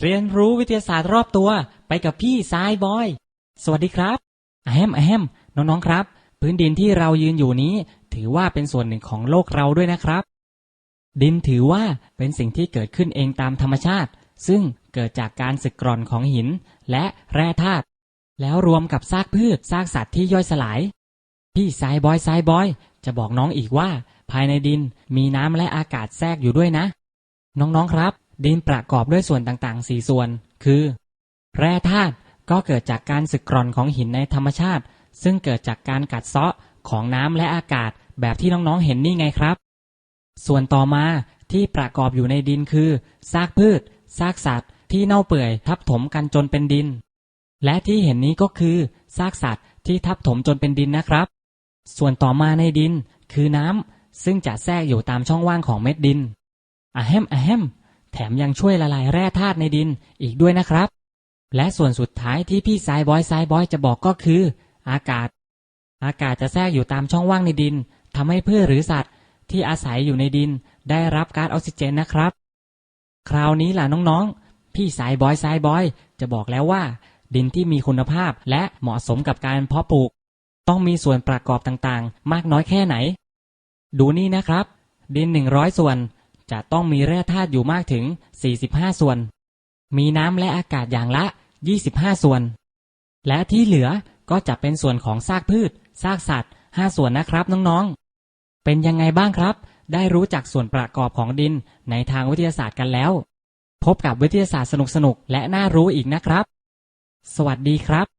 เรียนรู้วิทยาศาสตร์รอบตัวไปกับพี่สายบอย สวัสดีครับอแฮมอแฮมน้องๆครับ พื้นดินที่เรายืนอยู่นี้ ถือว่าเป็นส่วนหนึ่งของโลกเราด้วยนะครับ ดินถือว่าเป็นสิ่งที่เกิดขึ้นเองตามธรรมชาติ ซึ่งเกิดจากการสึกกร่อนของหินและแร่ธาตุแล้วรวมกับซากพืชซากสัตว์ที่ย่อยสลาย พี่สายบอยสายบอย จะบอกน้องอีกว่า ภายในดินมีน้ำและอากาศแทรกอยู่ด้วยนะ น้องๆครับ ดินประกอบด้วยส่วนต่างๆ 4 ส่วน คือ แร่ธาตุก็เกิดจากการสึกกร่อนของหินในธรรมชาติ ซึ่งเกิดจากการกัดเซาะของน้ำและอากาศแบบที่น้องๆเห็นนี่ไงครับ ส่วนต่อมาที่ประกอบอยู่ในดินคือ ซากพืช ซากสัตว์ ที่เน่าเปื่อยทับถมกันจนเป็นดิน และที่เห็นนี้ก็คือ ซากสัตว์ที่ทับถมจนเป็นดินนะครับ ส่วนต่อมาในดินคือน้ำซึ่งจะแทรกอยู่ตามช่องว่างของเม็ดดินอะแฮมอะแฮม แถมยังช่วยละลายแร่ธาตุในดินอีกด้วยนะครับ และส่วนสุดท้ายที่พี่สายบอยสายบอยจะบอกก็คือ อากาศ อากาศจะแทรกอยู่ตามช่องว่างในดินทำให้พืชหรือสัตว์ ที่อาศัยอยู่ในดิน ได้รับก๊าซออกซิเจนนะครับ คราวนี้ล่ะน้องๆ พี่สายบอยสายบอย จะบอกแล้วว่า ดินที่มีคุณภาพและเหมาะสมกับการเพาะปลูก ต้องมีส่วนประกอบต่างๆ มากน้อยแค่ไหน ดูนี่นะครับ ดิน 100 ส่วน จะต้องมีแร่ธาตุอยู่มากถึง 45 ส่วน มีน้ำและอากาศอย่างละ 25 ส่วน และที่เหลือก็จะเป็นส่วนของซากพืช ซากสัตว์ 5 ส่วนนะครับน้องๆ เป็นยังไงบ้างครับ ได้รู้จักส่วนประกอบของดินในทางวิทยาศาสตร์กันแล้ว พบกับวิทยาศาสตร์สนุกๆ และน่ารู้อีกนะครับ สวัสดีครับ